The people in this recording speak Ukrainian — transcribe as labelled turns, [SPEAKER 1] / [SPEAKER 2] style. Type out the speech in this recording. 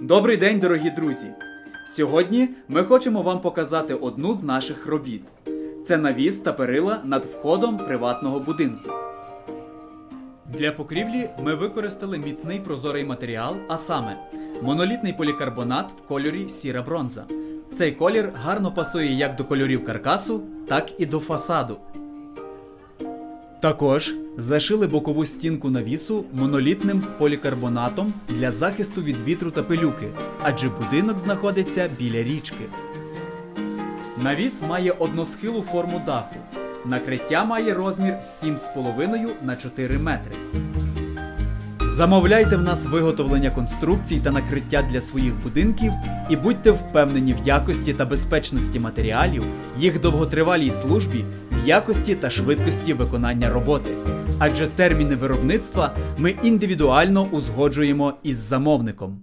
[SPEAKER 1] Добрий день, дорогі друзі! Сьогодні ми хочемо вам показати одну з наших робіт. Це навіс та перила над входом приватного будинку. Для покрівлі ми використали міцний прозорий матеріал, а саме монолітний полікарбонат в кольорі сіра бронза. Цей колір гарно пасує як до кольорів каркасу, так і до фасаду. Також зашили бокову стінку навісу монолітним полікарбонатом для захисту від вітру та пилюки, адже будинок знаходиться біля річки. Навіс має односхилу форму даху. Накриття має розмір 7,5 на 4 метри. Замовляйте в нас виготовлення конструкцій та накриття для своїх будинків і будьте впевнені в якості та безпечності матеріалів, їх довготривалій службі, в якості та швидкості виконання роботи. Адже терміни виробництва ми індивідуально узгоджуємо із замовником.